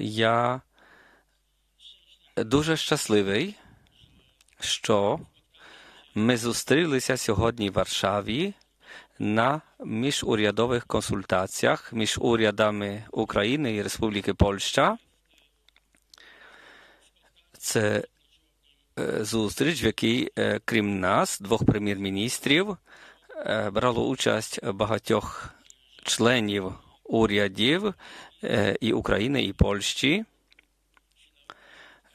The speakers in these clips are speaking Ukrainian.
Я дуже щасливий, що ми зустрілися сьогодні в Варшаві на міжурядових консультаціях між урядами України і Республіки Польща. Це зустріч, в якій, крім нас, двох прем'єр-міністрів, брало участь багатьох членів урядів і України, і Польщі.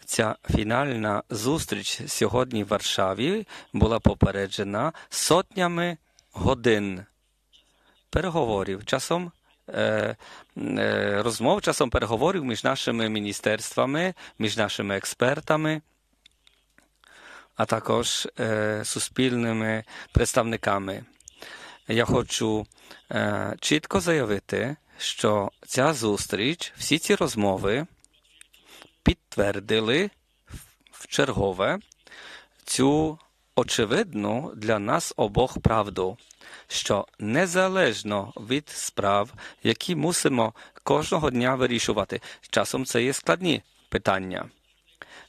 Ця фінальна зустріч сьогодні в Варшаві була попереджена сотнями годин переговорів, часом розмов, часом переговорів між нашими міністерствами, між нашими експертами, а також суспільними представниками. Я хочу чітко заявити, що ця зустріч, всі ці розмови підтвердили вчергове цю очевидну для нас обох правду, що незалежно від справ, які мусимо кожного дня вирішувати, часом це є складні питання.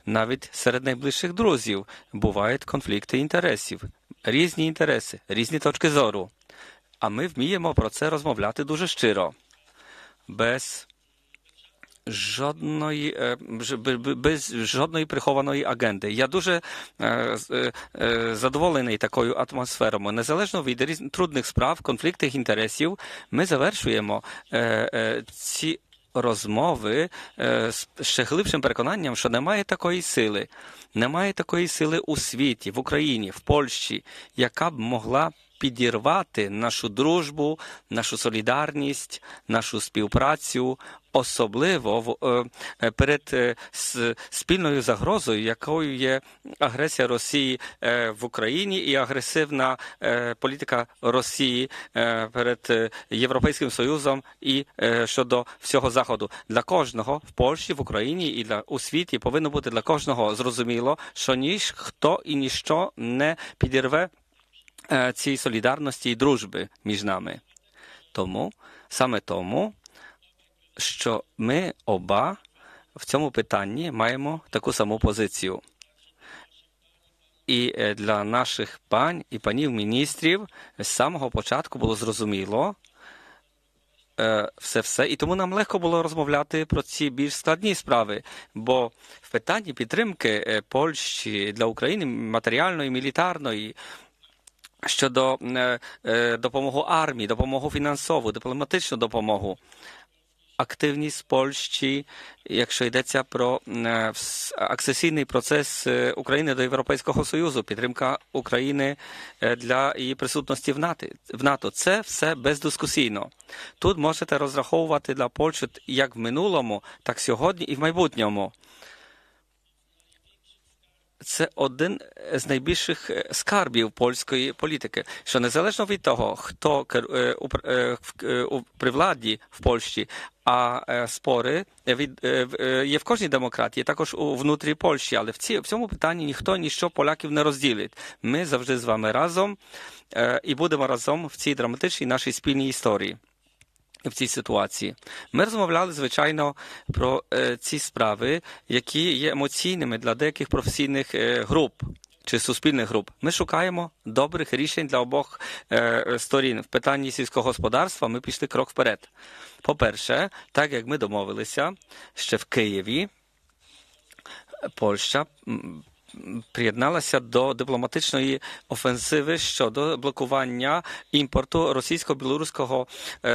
Навіть серед найближчих друзів бувають конфлікти інтересів, різні інтереси, різні точки зору. А ми вміємо про це розмовляти дуже щиро, без жодної, без жодної прихованої агенди. Я дуже задоволений такою атмосферою. Незалежно від трудних справ, конфліктів інтересів, ми завершуємо ці розмови з ще глибшим переконанням, що немає такої сили, немає такої сили у світі, в Україні, в Польщі, яка б могла підірвати нашу дружбу, нашу солідарність, нашу співпрацю, особливо перед спільною загрозою, якою є агресія Росії в Україні і агресивна політика Росії перед Європейським Союзом і щодо всього Заходу. Для кожного в Польщі, в Україні і для у світі повинно бути для кожного зрозуміло, що ніхто і ніщо не підірве цієї солідарності і дружби між нами. Тому, саме тому, що ми оба в цьому питанні маємо таку саму позицію. І для наших пань і панів міністрів з самого початку було зрозуміло все-все, і тому нам легко було розмовляти про ці більш складні справи, бо в питанні підтримки Польщі для України матеріальної, мілітарної, щодо допомоги армії, допомогу фінансову, дипломатичну допомогу. Активність Польщі, якщо йдеться про акцесійний процес України до Європейського Союзу, підтримка України для її присутності в НАТО, це все бездискусійно. Тут можете розраховувати для Польщі як в минулому, так сьогодні і в майбутньому. Це один з найбільших скарбів польської політики, що незалежно від того, хто при владі в Польщі, а спори від є в кожній демократії, також у внутрі Польщі, але в ці в цьому питанні ніхто ніщо поляків не розділить. Ми завжди з вами разом і будемо разом в цій драматичній нашій спільній історії в цій ситуації. Ми розмовляли, звичайно, про ці справи, які є емоційними для деяких професійних груп чи суспільних груп. Ми шукаємо добрих рішень для обох сторін. В питанні сільського господарства ми пішли крок вперед. По-перше, так як ми домовилися ще в Києві, Польща приєдналася до дипломатичної офенсиви щодо блокування імпорту російсько-білоруського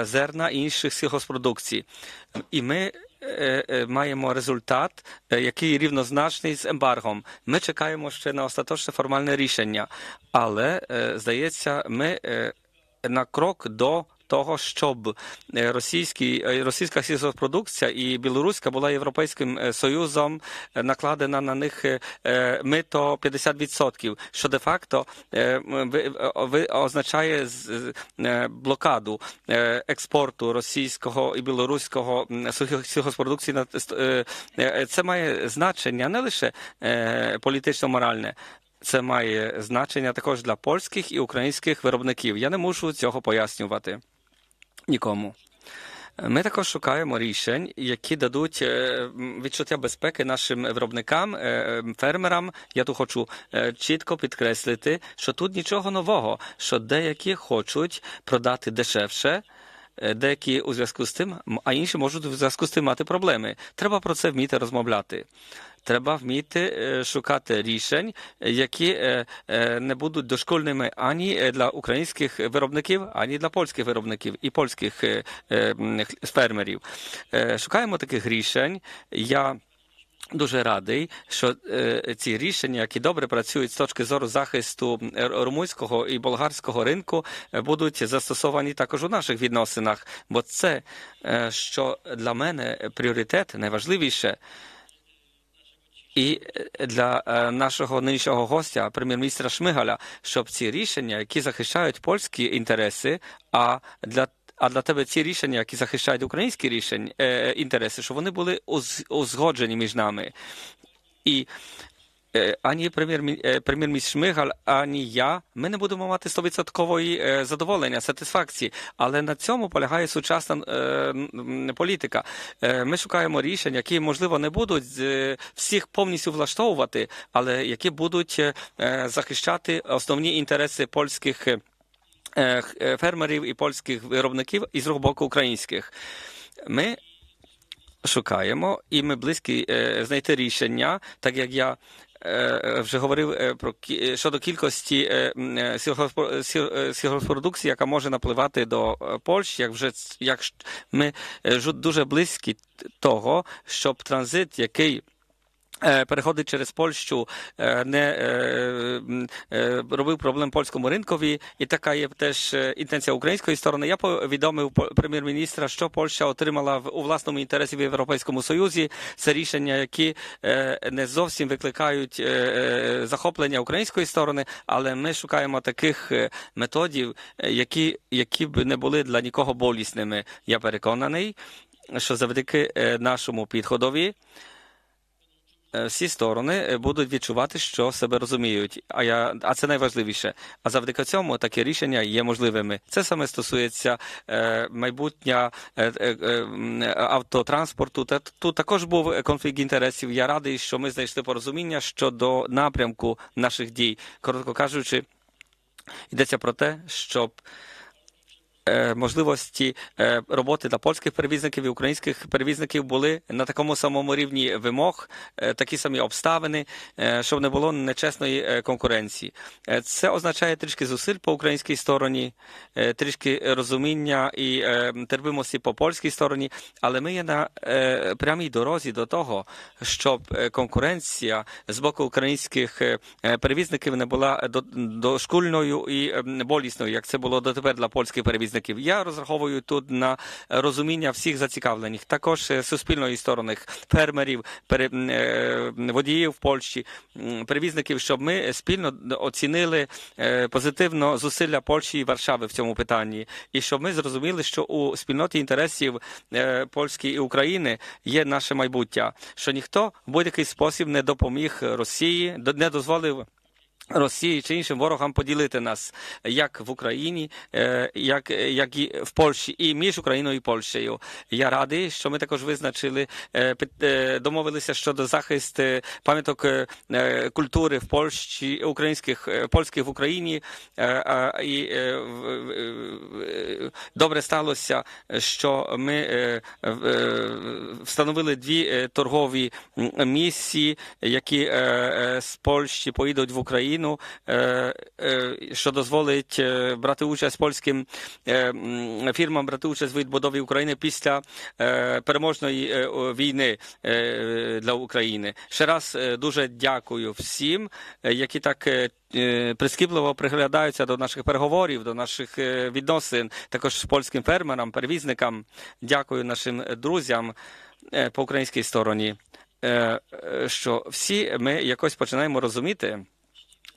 зерна і інших сільгоспродукцій. І ми маємо результат, який рівнозначний з ембаргом. Ми чекаємо ще на остаточне формальне рішення, але здається, ми на крок до того, щоб російські, російська сільгоспродукція і білоруська була Європейським Союзом накладена на них мито 50%, що де-факто означає блокаду експорту російського і білоруського сільгоспродукції. Це має значення не лише політично-моральне, це має значення також для польських і українських виробників. Я не мушу цього пояснювати нікому. Ми також шукаємо рішень, які дадуть е, відчуття безпеки нашим виробникам, е, е, фермерам. Я тут хочу е, чітко підкреслити, що тут нічого нового, що деякі хочуть продати дешевше. Деякі у зв'язку з тим, а інші можуть у зв'язку з тим мати проблеми. Треба про це вміти розмовляти. Треба вміти е, шукати рішень, які е, е, не будуть дошкольними ані для українських виробників, ані для польських виробників і польських фермерів. Шукаємо таких рішень. Я Дуже радий, що е, ці рішення, які добре працюють з точки зору захисту румунського і болгарського ринку, будуть застосовані також у наших відносинах. Бо це, е, що для мене пріоритет найважливіше. І е, для е, нашого нинішнього гостя, прем'єр-міністра Шмигаля, щоб ці рішення, які захищають польські інтереси, а для а для тебе ці рішення, які захищають українські рішення, е, інтереси, щоб вони були уз- узгоджені між нами. І ані прем'єр-мі- прем'єр-міністр Шмигаль, ані я, ми не будемо мати 100% е, задоволення, сатисфакції. Але на цьому полягає сучасна політика. Ми шукаємо рішень, які, можливо, не будуть всіх повністю влаштовувати, але які будуть захищати основні інтереси польських фермерів і польських виробників, і з другого боку українських. Ми шукаємо, і ми близькі знайти рішення, так як я. Е, Вже говорив е, про е, щодо кількості е, м, е, сільгоспро- сіль- е, сільгоспродукції, яка може напливати до е, Польщі, як вже як ми е, дуже близькі того, щоб транзит, який е, переходить через Польщу, е, не е, е, робив проблем польському ринкові, і така є теж е, інтенція української сторони. Я повідомив прем'єр-міністра, що Польща отримала у власному інтересі в Європейському Союзі. Це рішення, які е, не зовсім викликають е, е, захоплення української сторони, але ми шукаємо таких е, методів, е, які, які б не були для нікого болісними. Я переконаний, що завдяки е, нашому підходові е, всі сторони е, будуть відчувати, що себе розуміють. А я, а це найважливіше. А завдяки цьому такі рішення є можливими. Це саме стосується е, майбутнього е, е, е, автотранспорту. Та тут також був конфлікт інтересів. Я радий, що ми знайшли порозуміння щодо напрямку наших дій. Коротко кажучи, йдеться про те, щоб е, можливості е, роботи для польських перевізників і українських перевізників були на такому самому рівні вимог, е, такі самі обставини, е, щоб не було нечесної е, конкуренції. Е, Це означає трішки зусиль по українській стороні, е, трішки розуміння і е, терпимості по польській стороні, але ми є на е, прямій дорозі до того, щоб е, конкуренція з боку українських е, е, перевізників не була дошкульною і е, болісною, як це було дотепер для польських перевізників. Я розраховую тут на розуміння всіх зацікавлених, також е, суспільної сторони, фермерів, е, водіїв Польщі, перевізників, щоб ми спільно оцінили е, позитивно зусилля Польщі і Варшави в цьому питанні, і щоб ми зрозуміли, що у спільноті інтересів е, Польщі і України є наше майбуття, що ніхто в будь-який спосіб не допоміг Росії, не дозволив. Росії чи іншим ворогам поділити нас як в Україні, е, як, як і в Польщі, і між Україною і Польщею. Я радий, що ми також визначили, е, е, домовилися щодо захисту пам'яток культури в Польщі, українських польських в Україні. І добре сталося, що ми встановили дві торгові місії, які з Польщі поїдуть в Україну, е, е, що дозволить е, брати участь польським е, фірмам брати участь в відбудові України після е, переможної війни для України. Ще раз дуже дякую всім, які так. Прискіпливо приглядаються до наших переговорів, до наших відносин, також польським фермерам, перевізникам. Дякую нашим друзям по українській стороні, що всі ми якось починаємо розуміти.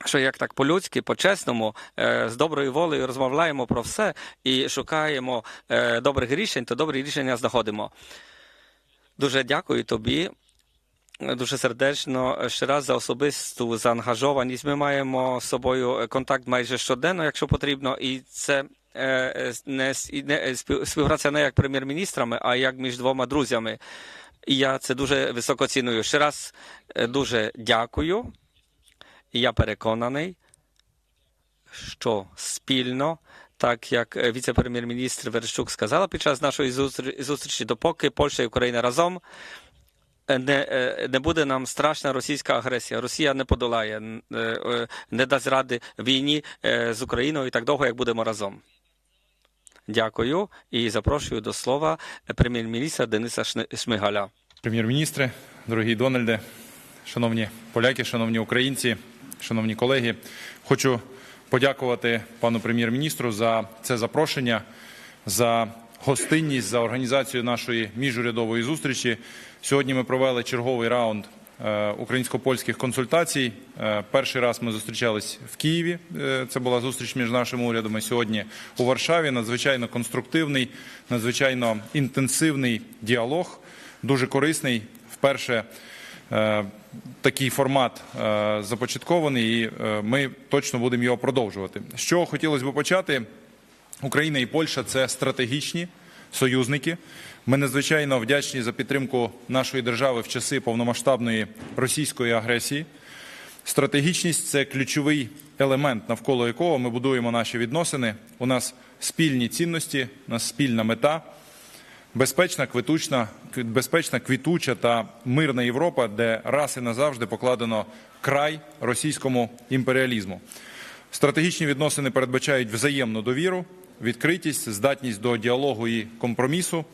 Що як так по-людськи, по-чесному, е, з доброю волею розмовляємо про все і шукаємо е, добрих рішень, то добрі рішення знаходимо. Дуже дякую тобі. Дуже сердечно ще раз за особисту заангажованість. Ми маємо з собою контакт майже щоденно, якщо потрібно, і це е, не, співпраця не як прем'єр-міністрами, а як між двома друзями. І я це дуже високо ціную. Ще раз дуже дякую. І я переконаний, що спільно, так як е, віце-прем'єр-міністр Верещук сказала під час нашої зустр- зустрічі, допоки Польща і Україна разом, е, не, е, не буде нам страшна російська агресія. Росія не подолає, не дасть ради війні з Україною так довго, як будемо разом. Дякую і запрошую до слова прем'єр-міністра Дениса Шмигаля. Прем'єр-міністре, дорогі Дональде, шановні поляки, шановні українці, шановні колеги, хочу подякувати пану прем'єр-міністру за це запрошення, за гостинність, за організацію нашої міжурядової зустрічі. Сьогодні ми провели черговий раунд е, українсько-польських консультацій. Е, Перший раз ми зустрічались в Києві. Е, Це була зустріч між нашими урядами. Сьогодні у Варшаві. Надзвичайно конструктивний, надзвичайно інтенсивний діалог дуже корисний. Вперше такий формат е, започаткований, і е, ми точно будемо його продовжувати. Чого хотілося б почати? Україна і Польща це стратегічні союзники. Ми надзвичайно вдячні за підтримку нашої держави в часи повномасштабної російської агресії. Стратегічність це ключовий елемент, навколо якого ми будуємо наші відносини. У нас спільні цінності, у нас спільна мета. Безпечна, квітучна, кві- безпечна, квітуча та мирна Європа, де раз і назавжди покладено край російському імперіалізму. Стратегічні відносини передбачають взаємну довіру, відкритість, здатність до діалогу і компромісу.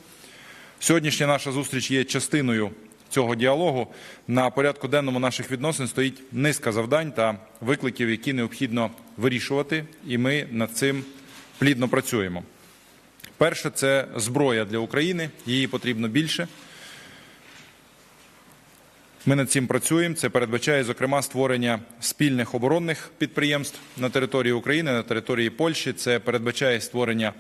Сьогоднішня наша зустріч є частиною цього діалогу. На порядку денному наших відносин стоїть низка завдань та викликів, які необхідно вирішувати, і ми над цим плідно працюємо. Перше це зброя для України, її потрібно більше. Ми над цим працюємо. Це передбачає, зокрема, створення спільних оборонних підприємств на території України, на території Польщі. Це передбачає створення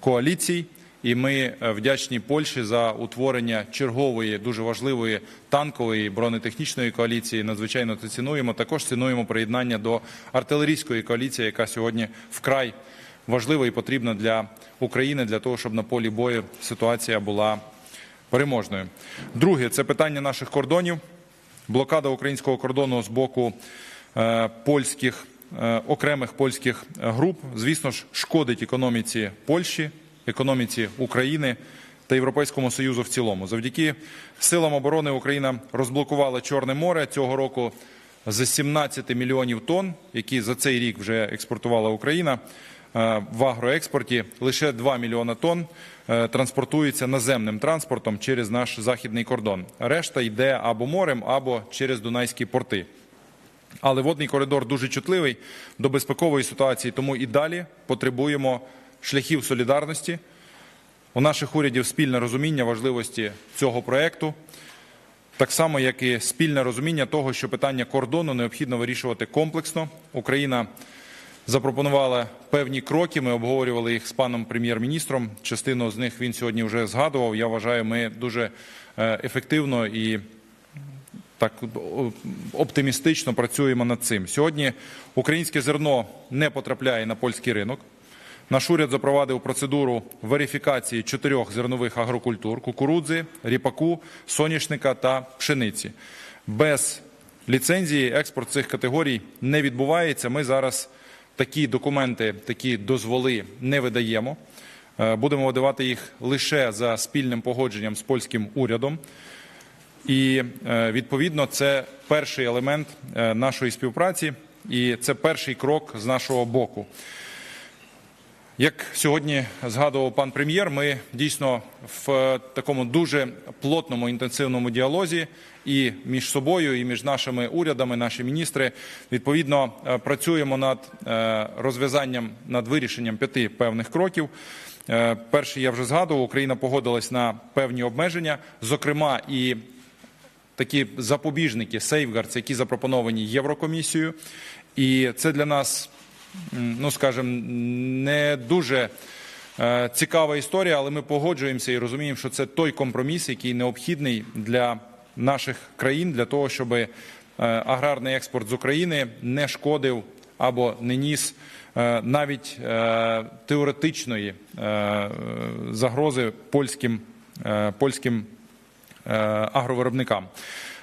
коаліцій. І ми е, вдячні Польщі за утворення чергової дуже важливої танкової бронетехнічної коаліції. Надзвичайно це цінуємо. Також цінуємо приєднання до артилерійської коаліції, яка сьогодні вкрай важлива і потрібна для України для того, щоб на полі бою ситуація була переможною. Друге це питання наших кордонів. Блокада українського кордону з боку е, польських е, окремих польських груп, звісно ж, шкодить економіці Польщі, економіці України та Європейському Союзу в цілому. Завдяки силам оборони Україна розблокувала Чорне море цього року з 17 мільйонів тонн, які за цей рік вже експортувала Україна. Е, В агроекспорті лише 2 мільйона тонн е, транспортується наземним транспортом через наш західний кордон. Решта йде або морем, або через Дунайські порти. Але водний коридор дуже чутливий до безпекової ситуації, тому і далі потребуємо шляхів солідарності. У наших урядів спільне розуміння важливості цього проекту, так само як і спільне розуміння того, що питання кордону необхідно вирішувати комплексно. Україна запропонувала певні кроки. Ми обговорювали їх з паном прем'єр-міністром. Частину з них він сьогодні вже згадував. Я вважаю, ми дуже е, ефективно і так оптимістично працюємо над цим. Сьогодні українське зерно не потрапляє на польський ринок. Наш уряд запровадив процедуру верифікації чотирьох зернових агрокультур: кукурудзи, ріпаку, соняшника та пшениці. Без ліцензії експорт цих категорій не відбувається. Ми зараз такі документи, такі дозволи не видаємо. Е, Будемо видавати їх лише за спільним погодженням з польським урядом. І е, відповідно це перший елемент е, нашої співпраці, і це перший крок з нашого боку. Як сьогодні згадував пан прем'єр, ми дійсно в такому дуже плотному інтенсивному діалозі і між собою, і між нашими урядами, наші міністри відповідно е, працюємо над е, розв'язанням над вирішенням п'яти певних кроків. Е, Перший я вже згадував, Україна погодилась на певні обмеження, зокрема і такі запобіжники, сейфгардс, які запропоновані Єврокомісією. І це для нас, ну скажімо, не дуже е, цікава історія, але ми погоджуємося і розуміємо, що це той компроміс, який необхідний для наших країн, для того, щоб е, аграрний експорт з України не шкодив або не ніс е, навіть теоретичної загрози польським, польським агровиробникам.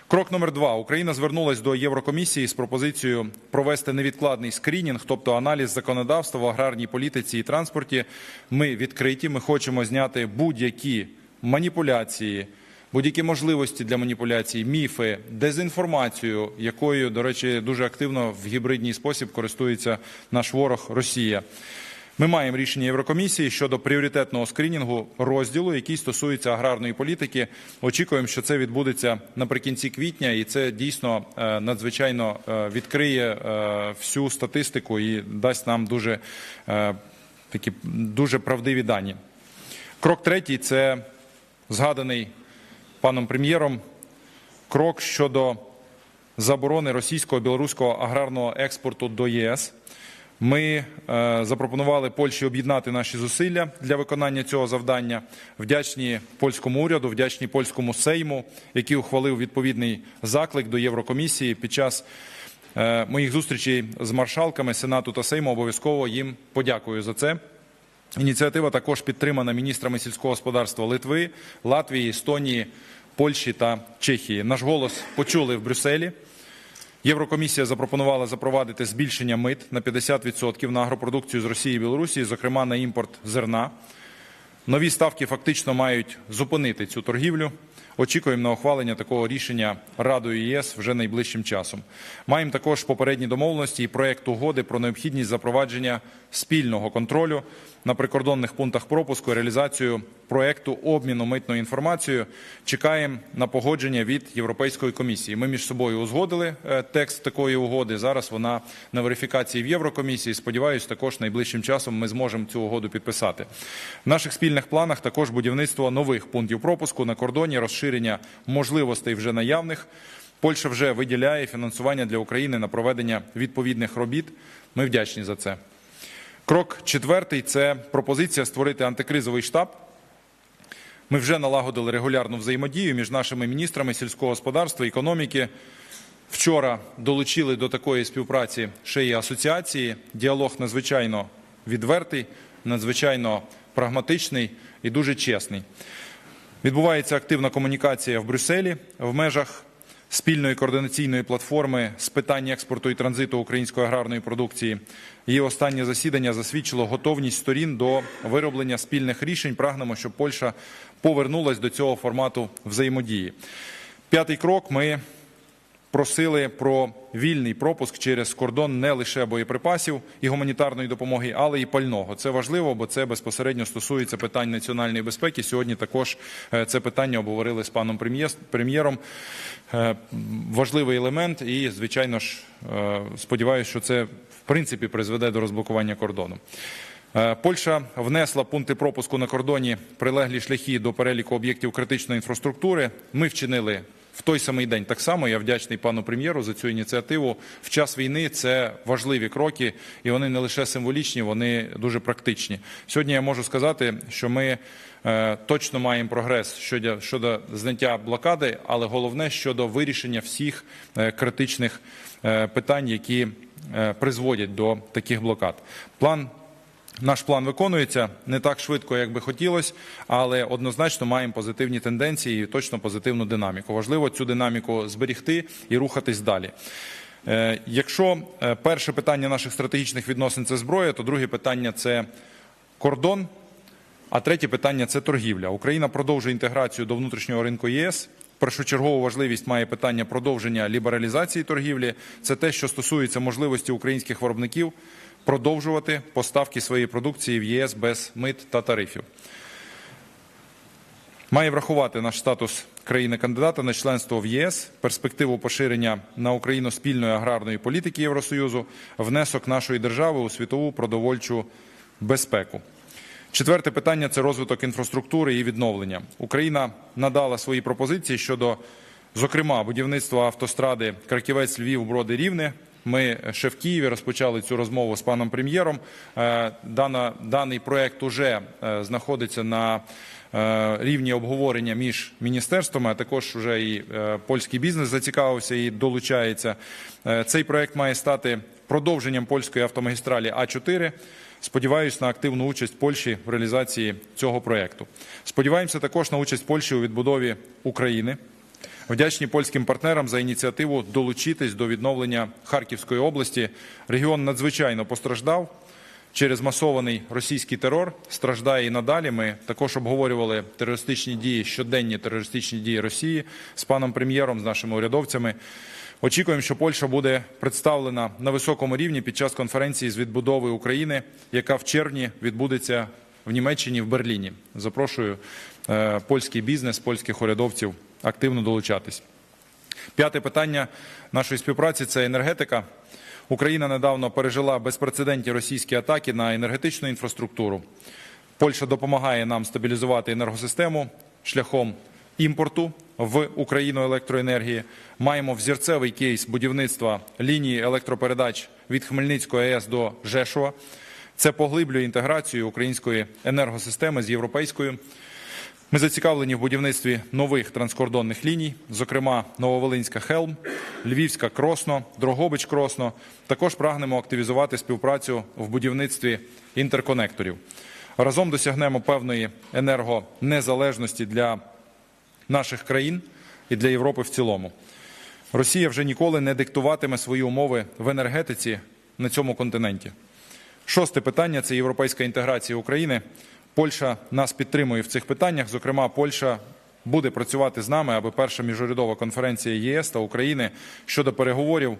Крок номер два. Україна звернулась до Єврокомісії з пропозицією провести невідкладний скринінг, тобто аналіз законодавства в аграрній політиці і транспорті. Ми відкриті. Ми хочемо зняти будь-які маніпуляції, будь-які можливості для маніпуляцій, міфи, дезінформацію, якою, до речі, дуже активно в гібридній спосіб користується наш ворог Росія. Ми маємо рішення Єврокомісії щодо пріоритетного скринінгу розділу, який стосується аграрної політики. Очікуємо, що це відбудеться наприкінці квітня, і це дійсно е, надзвичайно е, відкриє е, всю статистику і дасть нам дуже такі дуже правдиві дані. Крок третій це згаданий паном прем'єром крок щодо заборони російського білоруського аграрного експорту до ЄС. Ми е, запропонували Польщі об'єднати наші зусилля для виконання цього завдання. Вдячні польському уряду, вдячні польському сейму, який ухвалив відповідний заклик до Єврокомісії під час е, моїх зустрічей з маршалками Сенату та Сейму. Обов'язково їм подякую за це. Ініціатива також підтримана міністрами сільського господарства Литви, Латвії, Естонії, Польщі та Чехії. Наш голос почули в Брюсселі. Єврокомісія запропонувала запровадити збільшення мит на 50% на агропродукцію з Росії і Білорусі, зокрема на імпорт зерна. Нові ставки фактично мають зупинити цю торгівлю. Очікуємо на ухвалення такого рішення Радою ЄС вже найближчим часом. Маємо також попередні домовленості і проект угоди про необхідність запровадження спільного контролю на прикордонних пунктах пропуску і реалізацію проекту обміну митною інформацією. Чекаємо на погодження від Європейської комісії. Ми між собою узгодили е, текст такої угоди. Зараз вона на верифікації в Єврокомісії. Сподіваюсь, також найближчим часом ми зможемо цю угоду підписати. В наших спільних планах також будівництво нових пунктів пропуску на кордоні, розширення можливостей вже наявних. Польща вже виділяє фінансування для України на проведення відповідних робіт. Ми вдячні за це. Крок четвертий це пропозиція створити антикризовий штаб. Ми вже налагодили регулярну взаємодію між нашими міністрами сільського господарства, економіки. Вчора долучили до такої співпраці ще й асоціації. Діалог надзвичайно відвертий, надзвичайно прагматичний і дуже чесний. Відбувається активна комунікація в Брюсселі в межах спільної координаційної платформи з питань експорту і транзиту української аграрної продукції. Її останнє засідання засвідчило готовність сторін до вироблення спільних рішень. Прагнемо, щоб Польща повернулась до цього формату взаємодії. П'ятий крок ми просили про вільний пропуск через кордон не лише боєприпасів і гуманітарної допомоги, але й пального. Це важливо, бо це безпосередньо стосується питань національної безпеки. Сьогодні також е, це питання обговорили з паном прем'єром. Е, Важливий елемент, і звичайно ж е, сподіваюся, що це в принципі призведе до розблокування кордону. Е, Польща внесла пункти пропуску на кордоні прилеглі шляхи до переліку об'єктів критичної інфраструктури. Ми вчинили в той самий день так само. Я вдячний пану прем'єру за цю ініціативу. В час війни це важливі кроки, і вони не лише символічні, вони дуже практичні. Сьогодні я можу сказати, що ми е, точно маємо прогрес щодо, щодо зняття блокади, але головне щодо вирішення всіх е, критичних питань, які призводять до таких блокад. План наш план виконується не так швидко, як би хотілося, але однозначно маємо позитивні тенденції і точно позитивну динаміку. Важливо цю динаміку зберігти і рухатись далі. Е, Якщо е, перше питання наших стратегічних відносин це зброя, то друге питання це кордон. А третє питання це торгівля. Україна продовжує інтеграцію до внутрішнього ринку ЄС. Першочергову важливість має питання продовження лібералізації торгівлі. Це те, що стосується можливості українських виробників продовжувати поставки своєї продукції в ЄС без мит та тарифів. Має врахувати наш статус країни-кандидата на членство в ЄС, перспективу поширення на Україну спільної аграрної політики Євросоюзу, внесок нашої держави у світову продовольчу безпеку. Четверте питання це розвиток інфраструктури і відновлення. Україна надала свої пропозиції щодо, зокрема, будівництва автостради Краківець, Львів, Броди, Рівне. Ми ще в Києві розпочали цю розмову з паном прем'єром. Е, Дана, даний проект уже е, знаходиться на е, рівні обговорення між міністерствами, а також вже і польський бізнес зацікавився і долучається. Цей проект має стати продовженням польської автомагістралі А4. Сподіваюсь на активну участь Польщі в реалізації цього проекту. Сподіваємося також на участь Польщі у відбудові України. Вдячні польським партнерам за ініціативу долучитись до відновлення Харківської області. Регіон надзвичайно постраждав через масований російський терор. Страждає і надалі. Ми також обговорювали терористичні дії, щоденні терористичні дії Росії з паном прем'єром, з нашими урядовцями. Очікуємо, що Польща буде представлена на високому рівні під час конференції з відбудови України, яка в червні відбудеться в Німеччині в Берліні. Запрошую е, польський бізнес, польських урядовців активно долучатись. П'яте питання нашої співпраці це енергетика. Україна недавно пережила безпрецедентні російські атаки на енергетичну інфраструктуру. Польща допомагає нам стабілізувати енергосистему шляхом імпорту в Україну електроенергії. Маємо взірцевий кейс будівництва лінії електропередач від Хмельницької АЕС до Жешова. Це поглиблює інтеграцію української енергосистеми з європейською. Ми зацікавлені в будівництві нових транскордонних ліній, зокрема Нововолинська Хелм, Львівська Кросно, Дрогобич Кросно. Також прагнемо активізувати співпрацю в будівництві інтерконекторів. Разом досягнемо певної енергонезалежності для наших країн і для Європи в цілому. Росія вже ніколи не диктуватиме свої умови в енергетиці на цьому континенті. Шосте питання це європейська інтеграція України. Польща нас підтримує в цих питаннях. Зокрема, Польща буде працювати з нами, аби перша міжурядова конференція ЄС та України щодо переговорів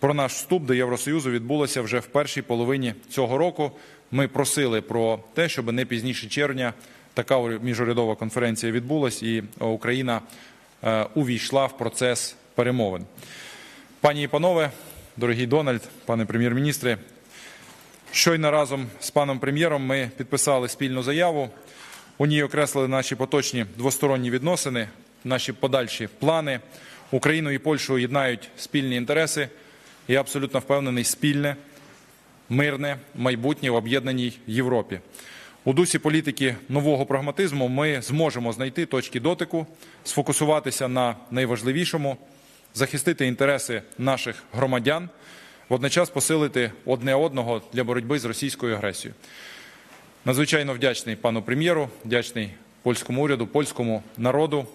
про наш вступ до Євросоюзу відбулася вже в першій половині цього року. Ми просили про те, щоб не пізніше червня така міжурядова конференція відбулась, і Україна е, увійшла в процес перемовин. Пані і панове, дорогий Дональд, пане прем'єр-міністре, Щойно разом з паном прем'єром ми підписали спільну заяву. У ній окреслили наші поточні двосторонні відносини, наші подальші плани. Україну і Польщу єднають спільні інтереси. Я абсолютно впевнений, спільне, мирне майбутнє в об'єднаній Європі. У дусі політики нового прагматизму ми зможемо знайти точки дотику, сфокусуватися на найважливішому, захистити інтереси наших громадян, водночас посилити одне одного для боротьби з російською агресією. Надзвичайно вдячний пану прем'єру, вдячний польському уряду, польському народу.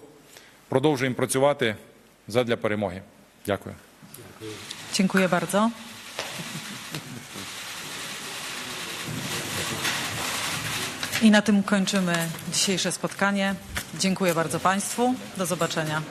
Продовжуємо працювати задля перемоги. Дякую. Dziękuję bardzo. I na tym kończymy dzisiejsze spotkanie. Dziękuję bardzo Państwu. Do zobaczenia.